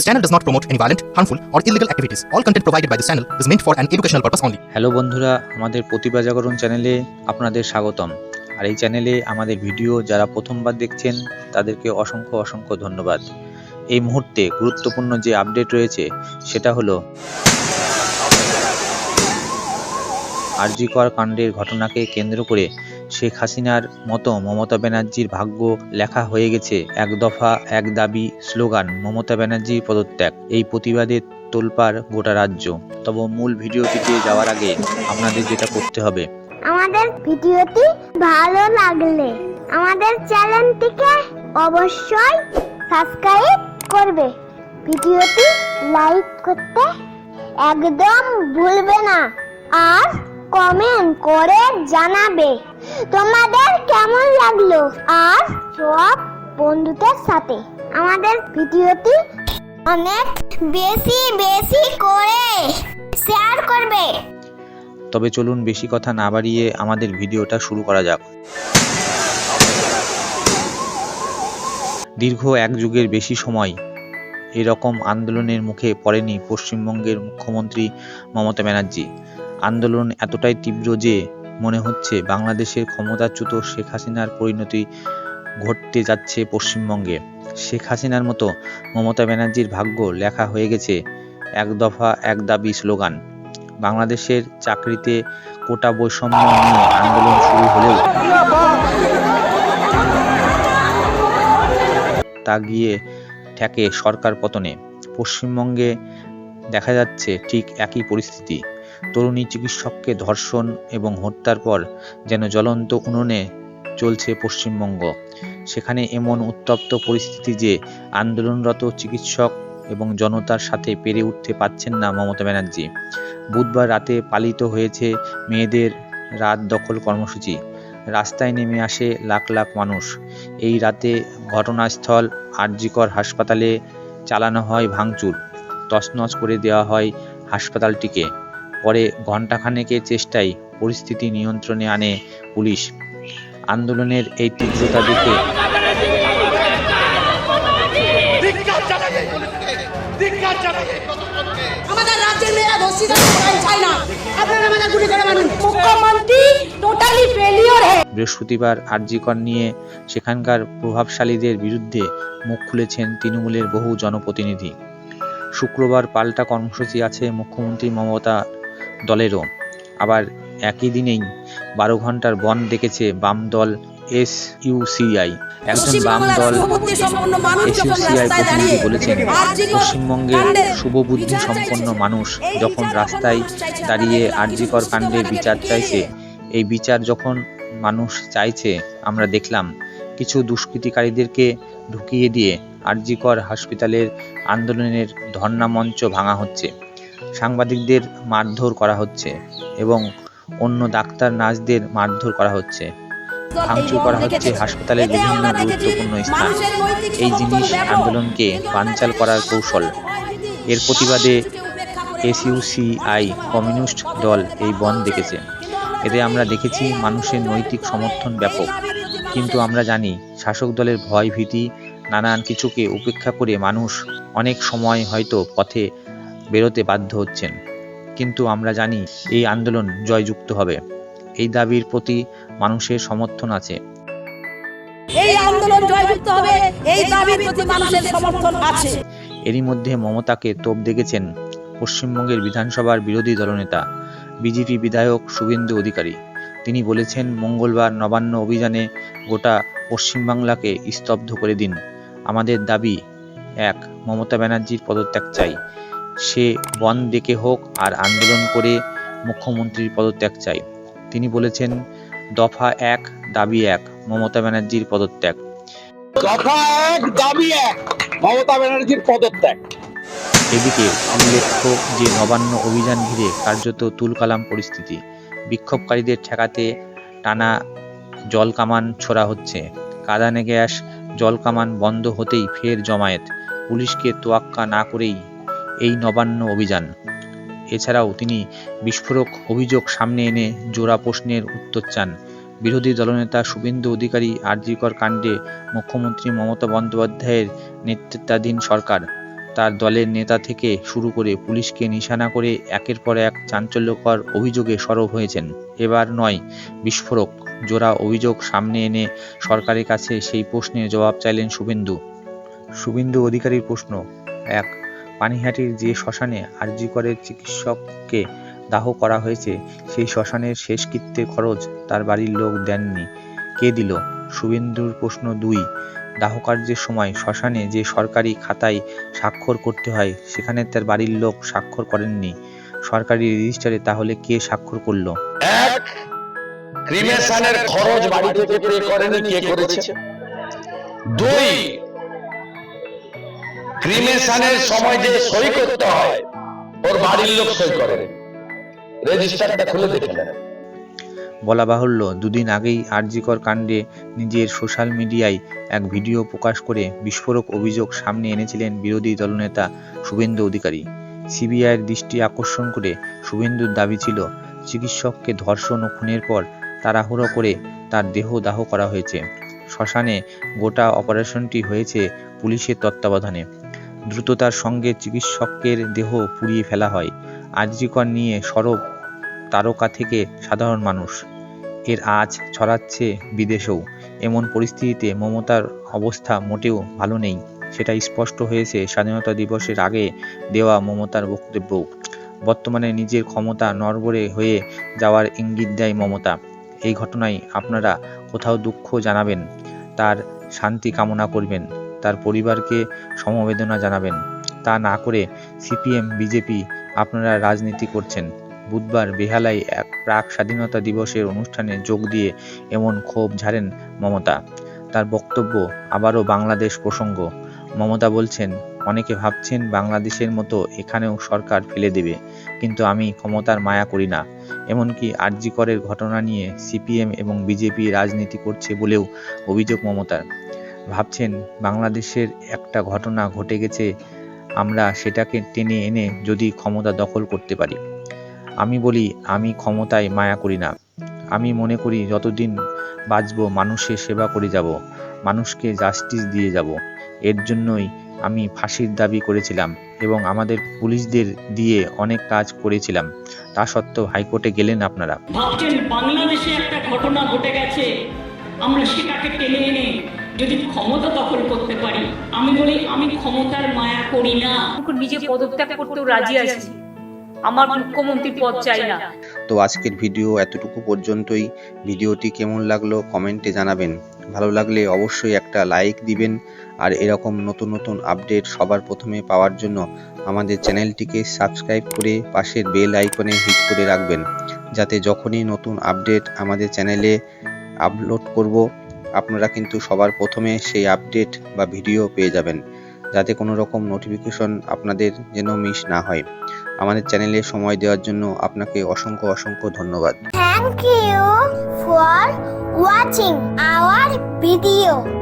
This channel does not promote any violent, harmful, or illegal activities. All content provided by this channel is meant for an educational purpose only. Hello বন্ধুরা আমাদের প্রতিভা জাগরণ চ্যানেলে আপনাদের স্বাগতম আর এই চ্যানেলে আমাদের ভিডিও যারা প্রথমবার দেখছেন তাদেরকে অসংখ্য অসংখ্য ধন্যবাদ এই মুহূর্তে গুরুত্বপূর্ণ যে আপডেট রয়েছে সেটা হলো আরজিকর কাণ্ডের ঘটনাকে কেন্দ্র করে শেখ হাসিনার মতো মমতা ব্যানার্জির ভাগ্য লেখা হয়ে গেছে এক দফা, এক দাবি স্লোগান, মমতা ব্যানার্জির পদত্যাগ। এই প্রতিবাদে তোলপাড় গোটা রাজ্য। তবে মূল ভিডিওটিতে যাওয়ার আগে আপনাদের যেটা করতে হবে। আমাদের ভিডিওটি ভালো লাগলে আমাদের চ্যানেলটিকে অবশ্যই সাবস্ক্রাইব করবে। ভিডিওটি লাইক করতে একদম ভুলবে না। আর কমেন্ট করে জানাবে। তোমাদের কেমন লাগল? আর সব বন্ধুদের সাথে। আমাদের ভিডিওটি অনেক বেশি বেশি করে শেয়ার করবে। তবে চলুন বেশি কথা না বাড়িয়ে আমাদের ভিডিওটা শুরু করা যাক। দীর্ঘ এক যুগের বেশি সময় এরকম আন্দোলনের মুখে পড়েনি পশ্চিমবঙ্গের মুখ্যমন্ত্রী মমতা ব্যানার্জি। আন্দোলন এতটাই তীব্র যে মনে হচ্ছে বাংলাদেশের ক্ষমতাচ্যুত শেখ হাসিনার পরিণতি ঘটতে যাচ্ছে পশ্চিমবঙ্গে। শেখ হাসিনার মতো মমতা ব্যানার্জির ভাগ্য লেখা হয়ে গেছে এক দফা, এক দাবি স্লোগান। বাংলাদেশের চাকরিতে কোটা বৈষম্য নিয়ে আন্দোলন শুরু হলেও তা গিয়ে ঠেকে সরকার পতনে। পশ্চিমবঙ্গে দেখা যাচ্ছে ঠিক একই পরিস্থিতি। তরুণী চিকিৎসককে ধর্ষণ এবং হত্যার পর যেন জ্বলন্ত উনুনে চলছে পশ্চিমবঙ্গ। সেখানে এমন উত্তপ্ত পরিস্থিতি যে আন্দোলনরত চিকিৎসক এবং জনতার সাথে পেরে উঠতে পারছেন না মমতা ব্যানার্জি। বুধবার রাতে পালিত হয়েছে মেয়েদের রাত দখল কর্মসূচি। রাস্তায় নেমে আসে লাখ লাখ মানুষ। এই রাতে ঘটনাস্থল আরজিকর হাসপাতালে চালানো হয় ভাঙচুর। তছনছ করে দেওয়া হয় হাসপাতালটিকে। পরে ঘণ্টাখানেকের চেষ্টায় পরিস্থিতি নিয়ন্ত্রণে আনে পুলিশ। আন্দোলনের এই তীব্রতা দেখে আমাদের রাজ্যের মেয়েরা ধর্ষিত চায় না। আপনারা আমাদের গুলি করে মানুন মুখ্যমন্ত্রী টোটালি ফেলিওর বৃহস্পতিবার আরজিকর নিয়ে সেখানকার প্রভাবশালীদের বিরুদ্ধে মুখ খুলেছেন তৃণমূলের বহু জনপ্রতিনিধি। শুক্রবার পাল্টা কর্মসূচি আছে মুখ্যমন্ত্রী মমতা দলেরও আবার একই দিনেই বারো ঘণ্টার বন ডেকেছে বাম দল এস ইউসিআই একজন বাম দল এসইউসিআই প্রতিনিধি বলেছেন পশ্চিমবঙ্গের শুভবুদ্ধি সম্পন্ন মানুষ যখন রাস্তায় দাঁড়িয়ে আরজিকর কাণ্ডের বিচার চাইছে এই বিচার যখন মানুষ চাইছে আমরা দেখলাম কিছু দুষ্কৃতিকারীদেরকে ঢুকিয়ে দিয়ে আরজিকর হাসপাতালের আন্দোলনের ধর্ণা মঞ্চ ভাঙা হচ্ছে। সাংবাদিকদের মারধর করা হচ্ছে এবং অন্য ডাক্তার নার্সদের মারধর করা হচ্ছে। ভাঙচুর করা হচ্ছে হাসপাতালের বিভিন্ন গুরুত্বপূর্ণ স্থান। এই জিনিস আন্দোলনকে বানচাল করার কৌশল। এর প্রতিবাদে এসইউসিআই কমিউনিস্ট দল এই বন দেখেছে। এতে আমরা দেখেছি মানুষের নৈতিক সমর্থন ব্যাপক। কিন্তু আমরা জানি শাসক দলের ভয় ভীতি নানান কিছুকে উপেক্ষা করে মানুষ অনেক সময় হয়তো পথে বেরোতে বাধ্য হচ্ছেন। কিন্তু আমরা জানি এই আন্দোলন জয়যুক্ত হবে। এই দাবির প্রতি মানুষের সমর্থন আছে। এই আন্দোলন জয়যুক্ত হবে এই দাবির প্রতি মানুষের সমর্থন আছে। এরই মধ্যে মমতাকে তোপ দেখেছেন পশ্চিমবঙ্গের বিধানসভার বিরোধী দলনেতা বিজেপি বিধায়ক শুভেন্দু অধিকারী। তিনি বলেছেন মঙ্গলবার নবান্ন অভিযানে গোটা পশ্চিমবাংলাকে স্তব্ধ করে দিন। আমাদের দাবি এক মমতা ব্যানার্জির পদত্যাগ চাই। সে বন ডেকে হোক আর আন্দোলন করে মুখ্যমন্ত্রীর পদত্যাগ চাই। তিনি বলেছেন দফা এক দাবি এক মমতা ব্যানার্জির পদত্যাগ। দফা এক দাবি এক মমতা ব্যানার্জির পদত্যাগ। এদিকে উল্লেখ্য যে নবান্ন অভিযান ঘিরে কার্যত তুলকালাম পরিস্থিতি। বিক্ষোভকারীদের ঠেকাতে টানা জল কামান ছোড়া হচ্ছে। কাদানে গ্যাস জল কামান বন্ধ হতেই ফের জমায়েত। পুলিশকে তোয়াক্কা না করেই এই নবান্ন অভিযান। এছাড়াও তিনি বিস্ফোরক অভিযোগ সামনে এনে জোড়া প্রশ্নের উত্তর চান। বিরোধী দলনেতা শুভেন্দু অধিকারী আরজিকর কাণ্ডে মুখ্যমন্ত্রী মমতা বন্দ্যোপাধ্যায়ের নেতৃত্বাধীন সরকার। তার দলের নেতা থেকে শুরু করে পুলিশকে নিশানা করে একের পর এক চাঞ্চল্যকর অভিযোগে সরব হয়েছেন। এবার নয়, বিস্ফোরক। জোড়া অভিযোগ সামনে এনে সরকারের কাছে সেই প্রশ্নের জবাব চাইলেন শুভেন্দু। শুভেন্দু অধিকারীর প্রশ্ন, এক পানিহাটির যে শ্মশানে আরজিকরের চিকিৎসককে দাহ করা হয়েছে, সেই শ্মশানের শেষকৃত্যের খরচ তার বাড়ির লোক দেননি। কে দিল? শুভেন্দুর প্রশ্ন দুই। দাহকার্যের সময় শ্মশানে যে সরকারি খাতায় স্বাক্ষর করতে হয়, সেখানে তার বাড়ির লোক স্বাক্ষর করেননি। সরকারি রেজিস্টারে তাহলে কে স্বাক্ষর করল? এক, ক্রিমেশনের খরচ বাড়ি থেকে পে করেনি, কে করেছে? দুই ক্রিমেশনের সময় যে সই করতে হয়, ওর বাড়ির লোক সই করেন রেজিস্টারটা খুলে দেখে নেন। বলা বাহুল্য, দুদিন আগেই আরজিকর কাণ্ডে নিজের সোশ্যাল মিডিয়ায় এক ভিডিও প্রকাশ করে বিস্ফোরক অভিযোগ সামনে এনেছিলেন বিরোধী দলনেতা শুভেন্দু অধিকারী। সিবিআইয়ের দৃষ্টি আকর্ষণ করে শুভেন্দুর দাবি ছিল, চিকিৎসককে ধর্ষণ ও খুনের পর তাড়াহুড়ো করে তার দেহ দাহ করা হয়েছে। শ্মশানে গোটা অপারেশনটি হয়েছে পুলিশের তত্ত্বাবধানে। দ্রুততার সঙ্গে চিকিৎসকের দেহ পুড়িয়ে ফেলা হয়। আরজিকর নিয়ে সরব তারকা থেকে সাধারণ মানুষ। এর আজ ছড়াচ্ছে বিদেশেও। এমন পরিস্থিতিতে মমতার অবস্থা মোটেও ভালো নেই। সেটা স্পষ্ট হয়েছে স্বাধীনতা দিবসের আগে দেওয়া মমতার বক্তব্য। বর্তমানে নিজের ক্ষমতা নড়বড়ে হয়ে যাওয়ার ইঙ্গিত দেয় মমতা। এই ঘটনায় আপনারা কোথাও দুঃখ জানাবেন, তার শান্তি কামনা করবেন। তার পরিবারকে সমবেদনা জানাবেন। তা না করে সিপিএম, বিজেপি আপনারা রাজনীতি করছেন। বুধবার বেহালায় এক প্রাক স্বাধীনতা দিবসের অনুষ্ঠানে যোগ দিয়ে এমন ক্ষোভ ঝাড়েন মমতা। তার বক্তব্য আবারও বাংলাদেশ প্রসঙ্গ। মমতা বলছেন, অনেকে ভাবছেন বাংলাদেশের মতো এখানেও সরকার ফেলে দেবে, কিন্তু আমি ক্ষমতার মায়া করি না। এমনকি আরজিকরের ঘটনা নিয়ে সিপিএম এবং বিজেপি রাজনীতি করছে বলেও অভিযোগ মমতার। ভাবছেন, বাংলাদেশের একটা ঘটনা ঘটে গেছে, আমরা সেটাকে টেনে এনে যদি ক্ষমতা দখল করতে পারি। আমি বলি, আমি ক্ষমতায় মায়া করি না। আমি মনে করি, যতদিন বাঁচব, মানুষের সেবা করে যাব, মানুষকে জাস্টিস দিয়ে যাব। এর জন্যই আমি ফাঁসির দাবি করেছিলাম এবং আমাদের পুলিশদের দিয়ে অনেক কাজ করেছিলাম। তা সত্ত্বেও হাইকোর্টে গেলেন আপনারা। ভাবছেন, বাংলাদেশে একটা ঘটনা ঘটে গেছে, আমরা সেটাকে টেনে এনে যদি ক্ষমতা দখল করতে পারি আমি বলি আমি ক্ষমতার মায়া করি না। এখন নিজে পদত্যাগ করতেও রাজি আছি আমার মুখ্যমন্ত্রী পদ চাই না। তো আজকের ভিডিও এতটুকু পর্যন্তই। ভিডিওটি কেমন লাগল কমেন্টে জানাবেন। ভালো লাগলে অবশ্যই একটা লাইক দিবেন। আর এরকম নতুন নতুন আপডেট সবার প্রথমে পাওয়ার জন্য আমাদের চ্যানেলটিকে সাবস্ক্রাইব করে পাশের বেল আইকনে হিট করে রাখবেন। যাতে যখনই নতুন আপডেট আমাদের চ্যানেলে আপলোড করব আপনারা কিন্তু সবার প্রথমে সেই আপডেট বা ভিডিও পেয়ে যাবেন, যাতে কোনো রকম নোটিফিকেশন আপনাদের যেন মিস না হয় আমাদের চ্যানেলে সময় দেওয়ার জন্য আপনাকে অসংখ্য অসংখ্য ধন্যবাদ thank you for watching our video.